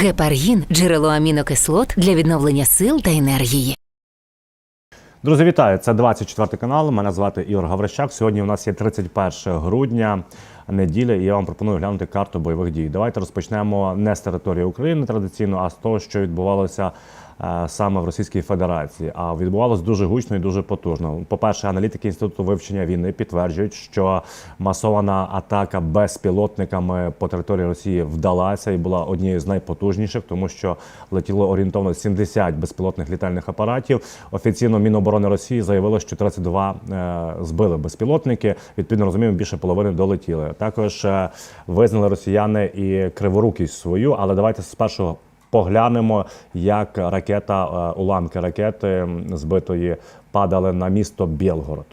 Гепаргін джерело амінокислот для відновлення сил та енергії. Друзі, вітаю! Це 24 канал. Мене звати Ігор Гаврищак. Сьогодні у нас є 31 грудня, неділя, і я вам пропоную глянути карту бойових дій. Давайте розпочнемо не з території України традиційно, а з того, що відбувалося саме в Російській Федерації. А відбувалося дуже гучно і дуже потужно. По-перше, аналітики інституту вивчення війни підтверджують, що масована атака безпілотниками по території Росії вдалася і була однією з найпотужніших, тому що летіло орієнтовно 70 безпілотних літальних апаратів. Офіційно Міноборони Росії заявило, що 32 е, збили безпілотники. Відповідно розуміємо, більше половини долетіли. Також е, визнали росіяни і криворукість свою, але давайте спершу. Поглянемо, як ракета, е, уламки ракети збитої падали на місто Білгород.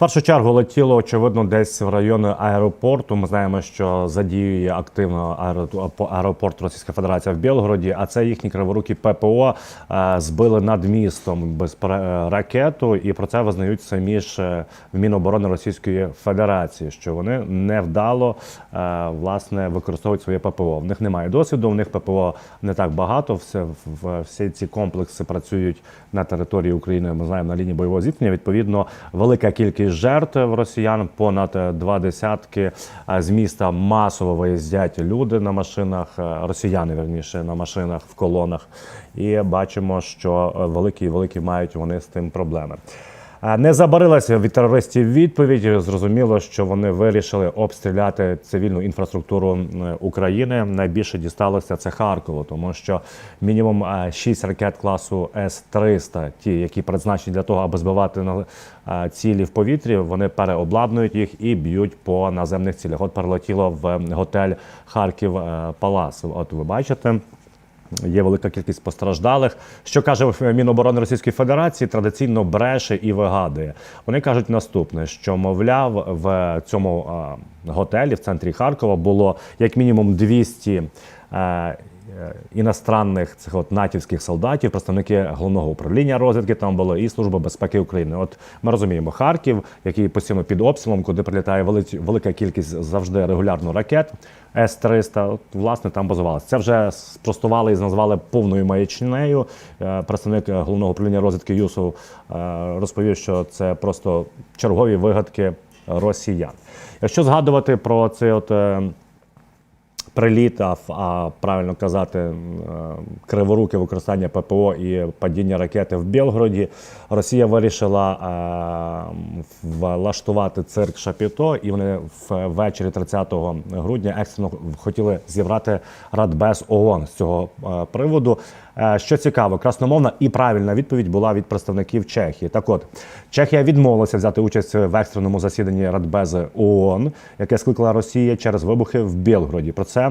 Першу чергу летіло очевидно десь в райони аеропорту. Ми знаємо, що задіює активно аеро- аеропорт Російська Федерація в Білгороді. А це їхні криворукі ППО е, збили над містом без ракету, і про це визнають самі ж е, в Міноборони Російської Федерації, що вони невдало е, власне використовують своє ППО. В них немає досвіду, в них ППО не так багато. Все всі ці комплекси працюють на території України. Ми знаємо на лінії бойового зіткнення. Відповідно, велика кількість жертв росіян, понад е, два десятки Е, з міста масово виїздять люди на машинах, е, росіяни верніше на машинах в колонах. І бачимо, що великі великі великі мають вони з тим проблеми. Е, Не забарилася від терористів відповідь. Зрозуміло, що вони вирішили обстріляти цивільну інфраструктуру України. Найбільше дісталося це Харкову, тому що мінімум 6 ракет класу С-300, ті, які призначені для того, аби збивати е, цілі в повітрі, вони переобладнують їх і б'ють по наземних цілях. От перелетіло в готель Харків е, Палас. От ви бачите. Є велика кількість постраждалих. Що каже Міноборони Російської Федерації, традиційно бреше і вигадує. Вони кажуть наступне: що мовляв, в цьому готелі в центрі Харкова було як мінімум 200 е, е, іностранних цих от натівських солдатів, представники головного управління розвідки там було і служба безпеки України. От ми розуміємо, Харків, який постійно під обстрілом, куди прилітає вели- велика кількість завжди регулярно ракет. С-300, от, власне, там базувалися. Це вже спростували і назвали повною маячнею. Е, Представник е, головного управління розвідки Юсов е, розповів, що це просто чергові вигадки росіян. Якщо згадувати про цей от. Е, Приліт, а, правильно казати, е, криворуке використання ППО і падіння ракети в Білгороді. Росія вирішила е, влаштувати цирк Шапіто, і вони ввечері 30 грудня екстрено хотіли зібрати Радбез ООН з цього е, приводу. Е, Що цікаво, красномовна і правильна відповідь була від представників Чехії. Так от, Чехія відмовилася взяти участь в екстреному засіданні Радбези ООН, яке скликала Росія через вибухи в Білгороді. Про це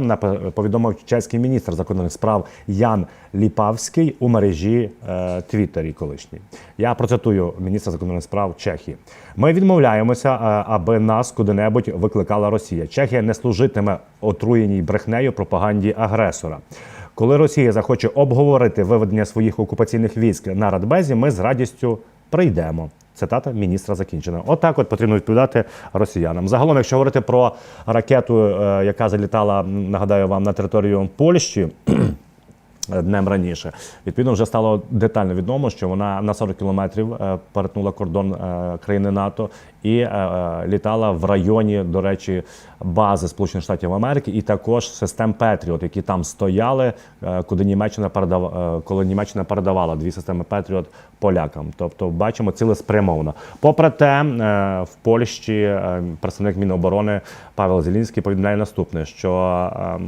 повідомив чеський міністр закордонних справ Ян Ліпавський у мережі е, Твіттері колишній. Я процитую міністра закордонних справ Чехії. Ми відмовляємося, е, аби нас куди-небудь викликала Росія. Чехія не служитиме отруєній брехнею пропаганді агресора. Коли Росія захоче обговорити виведення своїх окупаційних військ на Радбезі, ми з радістю прийдемо. Цитата міністра закінчена. Отак от потрібно відповідати росіянам. Загалом, якщо говорити про ракету, е, яка залітала, нагадаю вам, на територію Польщі. Днем раніше відповідно вже стало детально відомо, що вона на 40 кілометрів е, перетнула кордон е, країни НАТО і е, літала в районі, до речі, бази Сполучених Штатів Америки, і також систем Петріот, які там стояли, куди Німеччина передав, коли Німеччина передавала дві системи Петріот полякам. Тобто, бачимо цілеспрямовано. Попри те, в Польщі представник Міноборони Павел Зелінський повідомляє наступне: що е,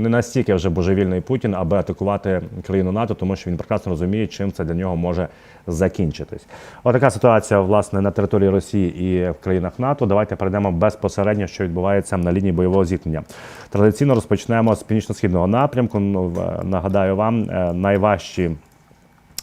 не настільки вже божевільний Путін, аби атакувати атакувати країну НАТО, тому що він прекрасно розуміє, чим це для нього може закінчитись. Отака ситуація власне на території Росії і в країнах НАТО. Давайте перейдемо безпосередньо, що відбувається на лінії бойового зіткнення. Традиційно розпочнемо з північно-східного напрямку. Ну, нагадаю вам, е, найважчі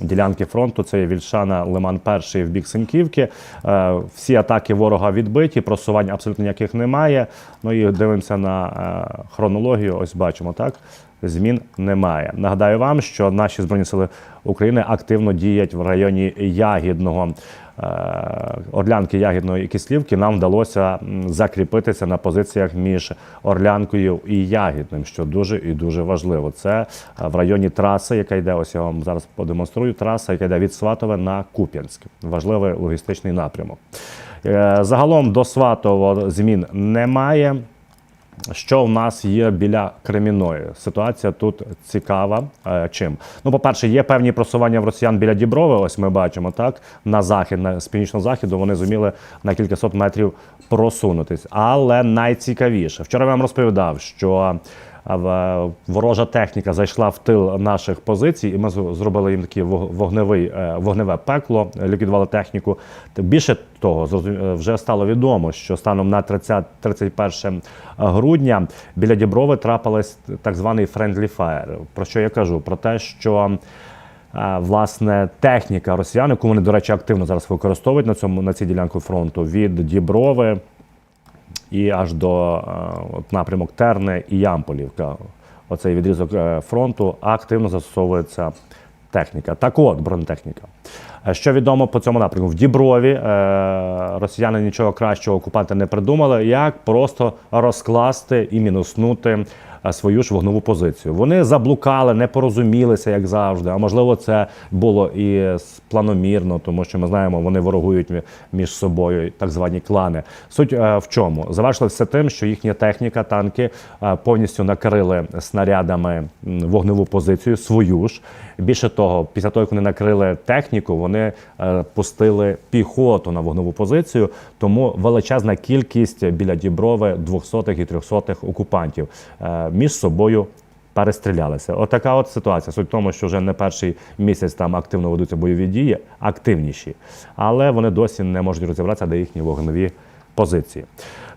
ділянки фронту це є Вільшана, Лиман Перший в бік Синьківки. Е, Всі атаки ворога відбиті, просувань абсолютно ніяких немає. Ну і дивимося на е, хронологію. Ось бачимо так. Змін немає. Нагадаю вам, що наші збройні сили України активно діють в районі Ягідного. Е, Орлянки Ягідної Кислівки нам вдалося закріпитися на позиціях між Орлянкою і Ягідним, що дуже і дуже важливо. Це е, в районі траси, яка йде. Ось я вам зараз подемонструю. Траса, яка йде від Сватове на Куп'янськ. Важливий логістичний напрямок. Е, Загалом до Сватового змін немає. Що в нас є біля Креміної? Ситуація тут цікава. Е, Чим? Ну, по-перше, є певні просування в росіян біля Діброви. Ось ми бачимо так. На захід, на з північного заходу вони зуміли на кількасот метрів просунутись. Але найцікавіше, вчора я вам розповідав, що ворожа техніка зайшла в тил наших позицій, і ми зробили їм вог- вогневий, е, вогневе пекло, е, ліквідували техніку. Більше того, е, вже стало відомо, що станом на 30, 31 грудня біля Діброви трапилось так званий friendly fire. Про що я кажу? Про те, що е, власне техніка росіян, яку вони, до речі, активно зараз використовують на цьому на цій ділянку фронту від Діброви і аж до е, от, напрямок Терни і Ямполівка. Оцей відрізок е, фронту активно застосовується техніка. Так от, бронетехніка. Е, Що відомо по цьому напрямку? В Діброві росіяни нічого кращого окупанти не придумали, як просто розкласти і мінуснути свою ж вогнову позицію. Вони заблукали, не порозумілися, як завжди. А можливо, це було і планомірно, тому що ми знаємо, вони ворогують між собою, так звані клани. Суть е, в чому? Завершилося тим, що їхня техніка, танки е, повністю накрили снарядами вогневу позицію свою ж. Більше того, після того, як вони накрили техніку, вони е, пустили піхоту на вогневу позицію. Тому величезна кількість біля Діброви 200-х і 300-х окупантів е, між собою перестрілялися. Отака от ситуація. Суть в тому, що вже не перший місяць там активно ведуться бойові дії, активніші, але вони досі не можуть розібратися, де їхні вогневі позиції.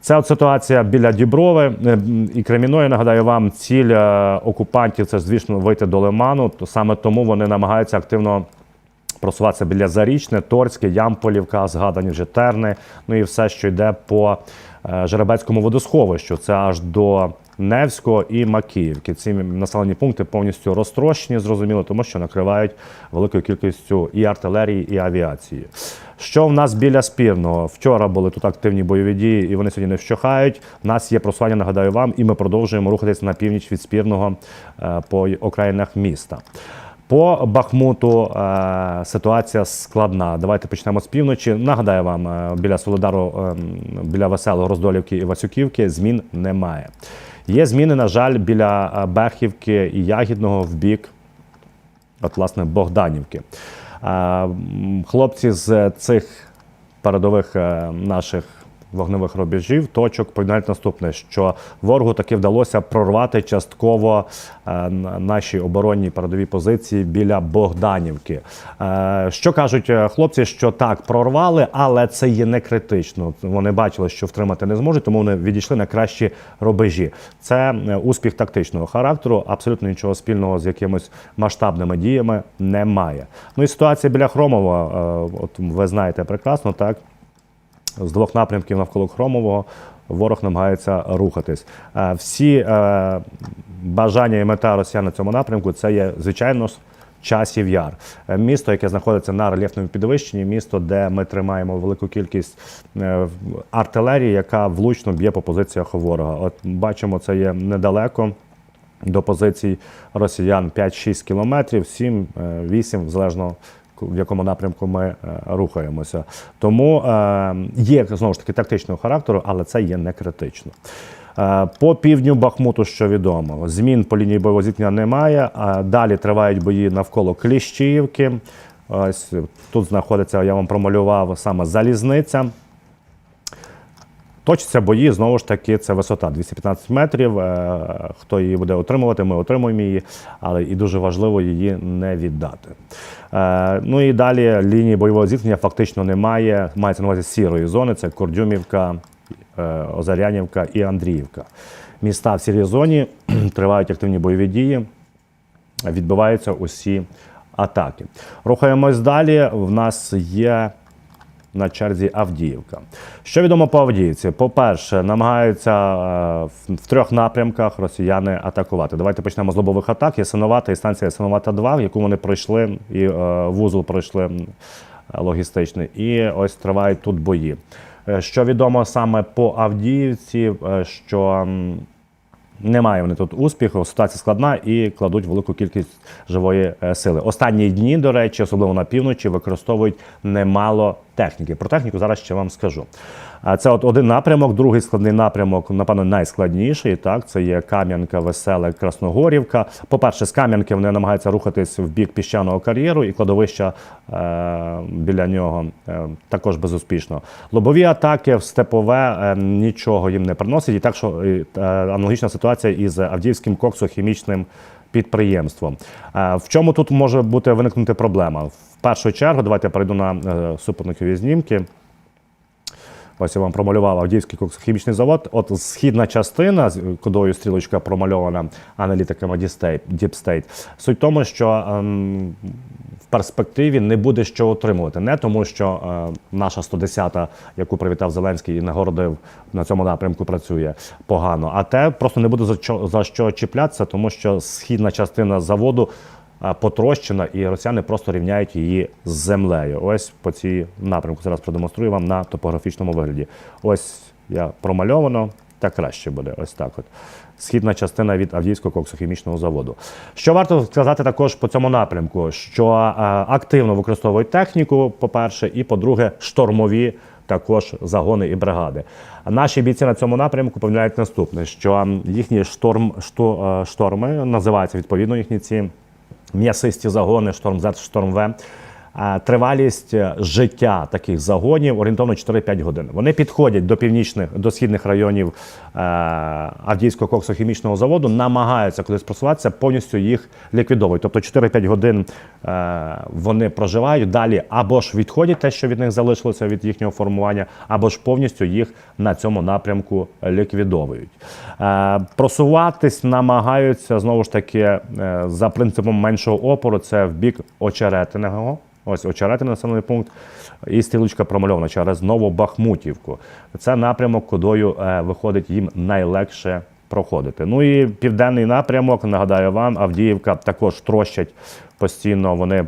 Це от ситуація біля Діброви е, і Креміної. Нагадаю вам, ціль е, окупантів це звісно вийти до Лиману. То саме тому вони намагаються активно просуватися біля Зарічне, Торське, Ямполівка, згадані вже Терни, ну і все, що йде по е, Жеребецькому водосховищу. Це аж до Невського і Макіївки. Ці населені пункти повністю розтрощені, зрозуміло, тому що накривають великою кількістю і артилерії, і авіації. Що в нас біля спірного? Вчора були тут активні бойові дії, і вони сьогодні не вщухають. У нас є просування, нагадаю вам, і ми продовжуємо рухатись на північ від спірного е, по окраїнах міста. По Бахмуту е, ситуація складна. Давайте почнемо з півночі. Нагадаю вам, е, біля Солидару, е, біля Веселого, Роздолівки і Васюківки змін немає. Є зміни, на жаль, біля Бехівки і Ягідного в бік от, власне, Богданівки. Хлопці з цих передових е, наших вогневих рубежів, точок повідомляють наступне, що ворогу таки вдалося прорвати частково е, наші оборонні передові позиції біля Богданівки. Е, Що кажуть е, хлопці, що так, прорвали, але це є не критично. Вони бачили, що втримати не зможуть, тому вони відійшли на кращі рубежі. Це успіх тактичного характеру, абсолютно нічого спільного з якимись масштабними діями немає. Ну і ситуація біля Хромова, от ви знаєте прекрасно, так з двох напрямків навколо Хромового ворог намагається рухатись. Е, Всі е, бажання і мета росіян на цьому напрямку це є, звичайно, часів яр. Е, Місто, яке знаходиться на рельєфному підвищенні, місто, де ми тримаємо велику кількість артилерії, яка влучно б'є по позиціях ворога. От бачимо, це є недалеко. До позицій росіян 5-6 кілометрів, 7-8, залежно в якому напрямку ми е, рухаємося. Тому е, є знову ж таки тактичного характеру, але це є не критично. Е, По півдню Бахмуту, що відомо, змін по лінії бойового зіткнення немає. Далі тривають бої навколо Кліщіївки. Ось тут знаходиться, я вам промалював саме залізниця. Точаться бої, знову ж таки, це висота 215 метрів. Е, Хто її буде отримувати, ми отримуємо її, але і дуже важливо її не віддати. Е, Ну і далі лінії бойового зіткнення фактично немає. Мається на увазі сірої зони: це Кордюмівка, е, Озарянівка і Андріївка. Міста в сірій зоні тривають активні бойові дії відбиваються усі атаки. Рухаємось далі. В нас є на черзі Авдіївка. Що відомо по Авдіївці? По-перше, намагаються е, в, в трьох напрямках росіяни атакувати. Давайте почнемо з лобових атак. Ясиновата і станція Ясиновата 2, яку вони пройшли, і е, вузол пройшли логістичний. І ось тривають тут бої. Е, Що відомо саме по Авдіївці, що немає вони тут успіху, ситуація складна і кладуть велику кількість живої сили. Останні дні, до речі, особливо на півночі, використовують немало техніки. Про техніку зараз ще вам скажу. Це от один напрямок, другий складний напрямок, напевно, найскладніший. Так, це є Кам'янка, Веселе, Красногорівка. По-перше, з Кам'янки вони намагаються рухатись в бік піщаного кар'єру і кладовища е, біля нього е, також безуспішно. Лобові атаки в степове е, нічого їм не приносить. І так що е, аналогічна ситуація із Авдіївським коксохімічним підприємством. Е, В чому тут може бути виникнути проблема? В першу чергу, давайте я перейду на е, супутникові знімки. Ось я вам промалював Авдіївський коксохімічний завод. От східна частина з кодою стрілочка промальована аналітиками Deep State. Суть в тому, що ем, в перспективі не буде що отримувати. Не тому, що е, наша 110-та, яку привітав Зеленський і нагородив на цьому напрямку, працює погано, а те просто не буде за що, за що чіплятися, тому що східна частина заводу потрощена, і росіяни просто рівняють її з землею. Ось по цій напрямку. Зараз продемонструю вам на топографічному вигляді. Ось я промальовано, так краще буде. Ось так. От. Східна частина від Авдіївського коксохімічного заводу. Що варто сказати також по цьому напрямку, що активно використовують техніку, по-перше, і по-друге, штормові також загони і бригади. Наші бійці на цьому напрямку повідомляють наступне: що їхні шторм, е, шторми називаються відповідно їхні ці м'ясисті загони, шторм З, шторм В. Тривалість е, життя таких загонів орієнтовно 4-5 годин. Вони підходять до північних, до східних районів е, Авдіївського коксохімічного заводу, намагаються кудись просуватися, повністю їх ліквідовують. Тобто 4-5 годин е, вони проживають далі, або ж відходять те, що від них залишилося від їхнього формування, або ж повністю їх на цьому напрямку ліквідовують. Просуватись намагаються знову ж таки за принципом меншого опору. Це в бік очеретиного. Ось очеретиний населений пункт і стрілочка промальована через Новобахмутівку. Це напрямок, кудою е, виходить їм найлегше проходити. Ну і південний напрямок, нагадаю вам, Авдіївка також трощать постійно. Вони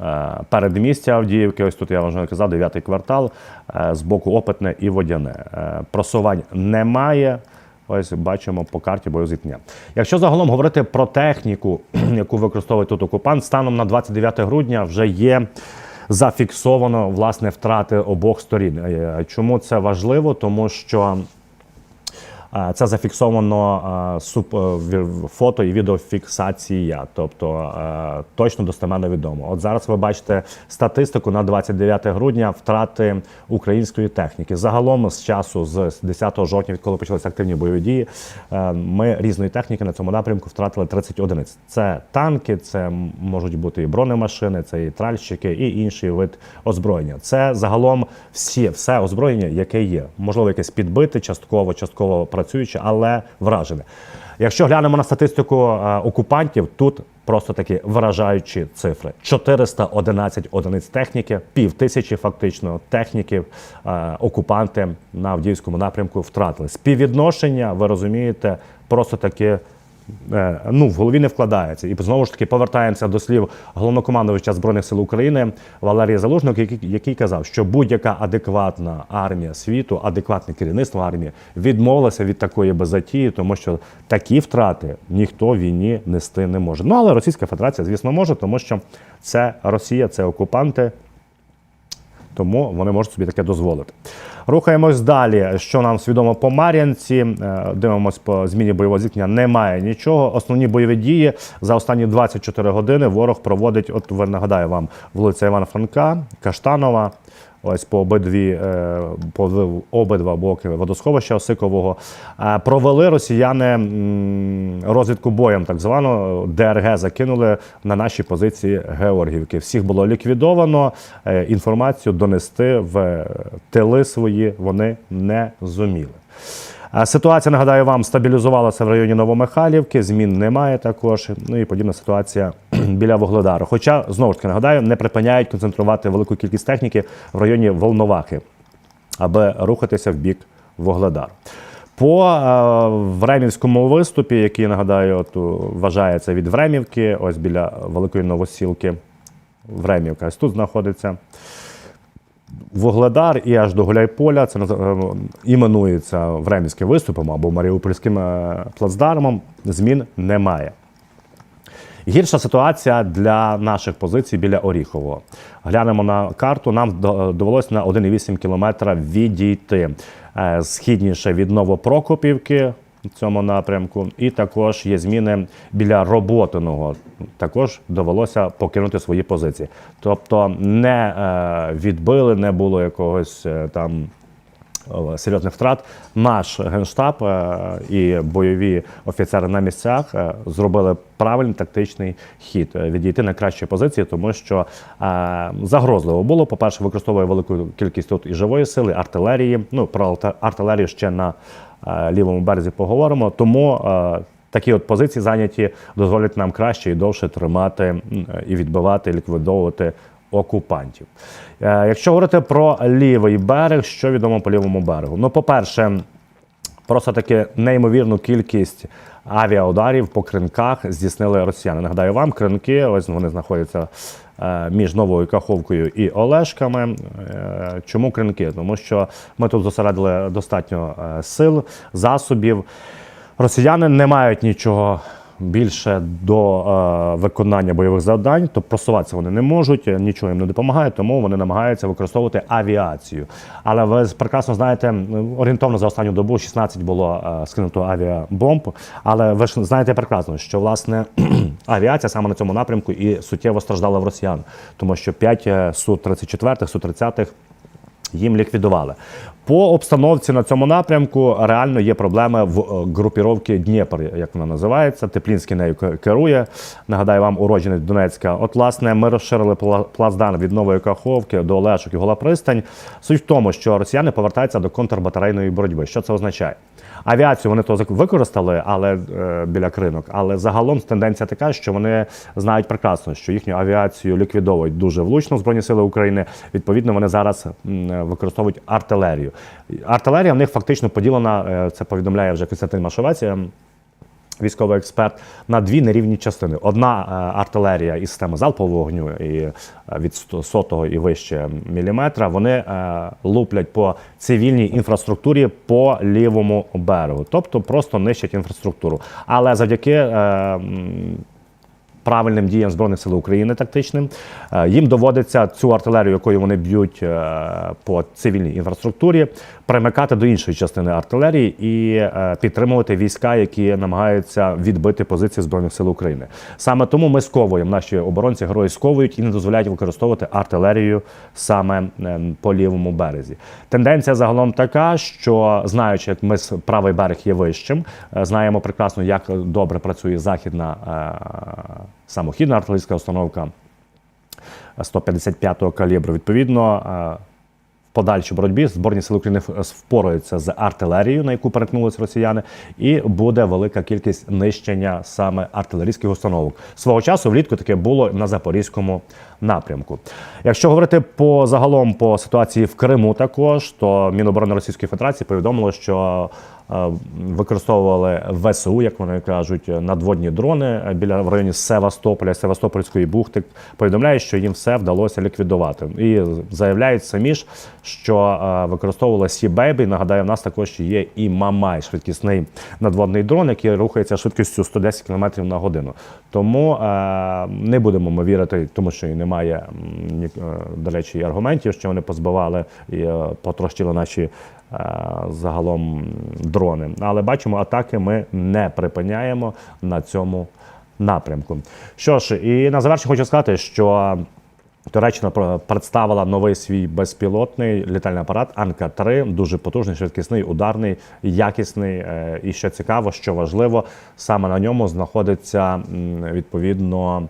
е, передмістя Авдіївки. Ось тут я вже казав, дев'ятий квартал е, з боку Опитне і Водяне. Просувань немає. Ось бачимо по карті боєзіткнення. Якщо загалом говорити про техніку, яку використовує тут окупант, станом на 29 грудня вже є зафіксовано власне втрати обох сторін. Е, Чому це важливо? Тому що це зафіксовано е, фото і відеофіксація, тобто е, точно достеменно відомо. От зараз ви бачите статистику на 29 грудня втрати української техніки. Загалом з часу з 10 жовтня, відколи почалися активні бойові дії, е, ми різної техніки на цьому напрямку втратили 30 одиниць. Це танки, це можуть бути і бронемашини, це і тральщики, і інший вид озброєння. Це загалом всі, все озброєння, яке є. Можливо, якесь підбите, частково, частково працююче, але вражене. Якщо глянемо на статистику е, окупантів, тут просто такі вражаючі цифри: 411 одиниць техніки, пів тисячі фактично техніків е, окупанти на Авдіївському напрямку втратили. Співвідношення, ви розумієте, просто таке ну, в голові не вкладається. І знову ж таки повертаємося до слів головнокомандувача Збройних сил України Валерія Залужного, який, який казав, що будь-яка адекватна армія світу, адекватне керівництво армії відмовилося від такої беззатії, тому що такі втрати ніхто війні нести не може. Ну але Російська Федерація, звісно, може, тому що це Росія, це окупанти. Тому вони можуть собі таке дозволити. Рухаємось далі. Що нам свідомо по Мар'янці? Е, Дивимось по зміні бойового зіткнення. Немає нічого. Основні бойові дії за останні 24 години ворог проводить. От ви нагадаю вам вулиця Івана Франка, Каштанова, Ось по обидві е, по обидва боки водосховища Осикового. Е, Провели росіяни розвідку боєм, так звану ДРГ закинули на наші позиції Георгівки. Всіх було ліквідовано. Е, Інформацію донести в тили свої вони не зуміли. Ситуація, нагадаю вам, стабілізувалася в районі Новомихайлівки, змін немає також. Ну і подібна ситуація біля Вугледару. Хоча, знову ж таки, нагадаю, не припиняють концентрувати велику кількість техніки в районі Волновахи, аби рухатися в бік Вугледару. По е, Времівському виступі, який, нагадаю, от, вважається від Времівки, ось біля Великої Новосілки. Времівка ось тут знаходиться. Вугледар і аж до Гуляйполя. Це е, іменується Времівським виступом або Маріупольським е, плацдармом. Змін немає. Гірша ситуація для наших позицій біля Оріхового. Глянемо на карту. Нам довелося на 1,8 кілометра відійти е, східніше від Новопрокопівки цьому напрямку. І також є зміни біля роботиного. Також довелося покинути свої позиції. Тобто не е, відбили, не було якогось е, там серйозних втрат. Наш генштаб е, і бойові офіцери на місцях зробили правильний тактичний хід відійти на кращі позиції, тому що загрозливо було. По-перше, використовує велику кількість тут і живої сили, артилерії. Ну про артилерію ще на лівому березі поговоримо. Тому е, Такі от позиції зайняті дозволять нам краще і довше тримати і відбивати, ліквідовувати окупантів. Е, Якщо говорити про лівий берег, що відомо по лівому берегу? Ну, по-перше, просто таки неймовірну кількість авіаударів по кринках здійснили росіяни. Нагадаю вам, кринки, ось вони знаходяться е, між новою Каховкою і Олешками. Е, Чому кринки? Тому що ми тут зосередили достатньо е, сил, засобів. Росіяни не мають нічого більше до е, виконання бойових завдань, то просуватися вони не можуть, нічого їм не допомагає, тому вони намагаються використовувати авіацію. Але ви прекрасно знаєте, орієнтовно за останню добу 16 було е, скинуто авіабомб. Але ви ж знаєте прекрасно, що власне авіація саме на цьому напрямку і суттєво страждала в росіян, тому що 5 Су-34, Су-30 їм ліквідували. По обстановці на цьому напрямку реально є проблеми в е, групіровці Дніпр, як вона називається. Теплінський нею керує. Нагадаю вам, уродженець Донецька. От, власне, ми розширили пла- плацдарм від Нової Каховки до Олешок і Голопристань. Суть в тому, що росіяни повертаються до контрбатарейної боротьби. Що це означає? Авіацію вони то використали, але е, біля кринок. Але загалом тенденція така, що вони знають прекрасно, що їхню авіацію ліквідовують дуже влучно Збройні сили України. Відповідно, вони зараз використовують артилерію. Артилерія в них фактично поділена. е, Це повідомляє вже Костянтин Машовець. Військовий експерт на дві нерівні частини. Одна е, артилерія із системи залпового вогню і е, від сотого і вище міліметра. Вони е, луплять по цивільній інфраструктурі по лівому берегу, тобто просто нищать інфраструктуру. Але завдяки правильним діям Збройних сил України тактичним. Їм доводиться цю артилерію, якою вони б'ють по цивільній інфраструктурі, примикати до іншої частини артилерії і е, підтримувати війська, які намагаються відбити позиції Збройних сил України. Саме тому ми сковуємо наші оборонці, герої сковують і не дозволяють використовувати артилерію саме е, по лівому березі. Тенденція загалом така, що знаючи, як ми правий берег є вищим, е, знаємо прекрасно, як добре працює західна самохідна артилерійська установка 155-го калібру. Відповідно, подальшій боротьбі Збройні сили України впораються з артилерією, на яку перетнулись росіяни, і буде велика кількість нищення саме артилерійських установок. Свого часу влітку таке було на запорізькому напрямку. Якщо говорити по загалом по ситуації в Криму, також то Міноборони Російської Федерації повідомило, що використовували ВСУ, як вони кажуть, надводні дрони е, біля в районі Севастополя, Севастопольської бухти. Повідомляють, що їм все вдалося ліквідувати. І заявляють самі ж, що е, використовували Сі Бейбі. Нагадаю, в нас також є і Мамай, швидкісний надводний дрон, який рухається швидкістю 110 км на годину. Тому е, не будемо ми вірити, тому що і немає е, до речі, аргументів, що вони позбивали і е, потрощили наші е, загалом дрони. Але бачимо, атаки ми не припиняємо на цьому напрямку. Що ж, і на завершення хочу сказати, що Туреччина представила новий свій безпілотний літальний апарат Анка-3, дуже потужний, швидкісний, ударний, якісний. Е, І що цікаво, що важливо, саме на ньому знаходиться відповідно.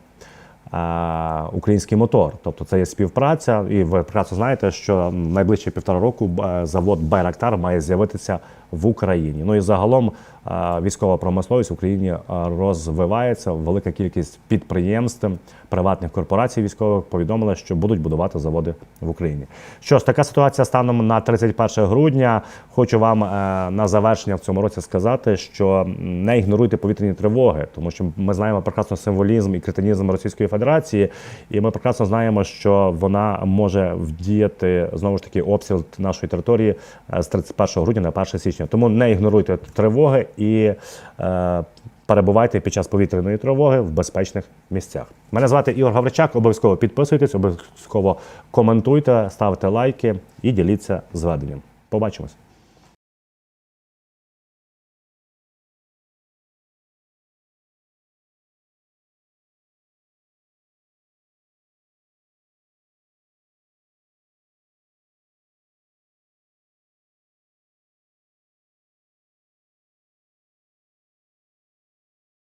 Український мотор, тобто це є співпраця, і ви прекрасно знаєте, що найближчі півтора року е, завод Байрактар має з'явитися в Україні. Ну і загалом е, військова промисловість в Україні е, розвивається. Велика кількість підприємств, приватних корпорацій військових повідомили, що будуть будувати заводи в Україні. Що ж, така ситуація станом на 31 грудня. Хочу вам е, на завершення в цьому році сказати, що не ігноруйте повітряні тривоги, тому що ми знаємо прекрасно символізм і кретинізм Російської Федерації, і ми прекрасно знаємо, що вона може вдіяти знову ж таки обстріл нашої території з 31 грудня на 1 січня. Тому не ігноруйте тривоги і е, перебувайте під час повітряної тривоги в безпечних місцях. Мене звати Ігор Гавричак. Обов'язково підписуйтесь, обов'язково коментуйте, ставте лайки і діліться зведенням. Побачимось.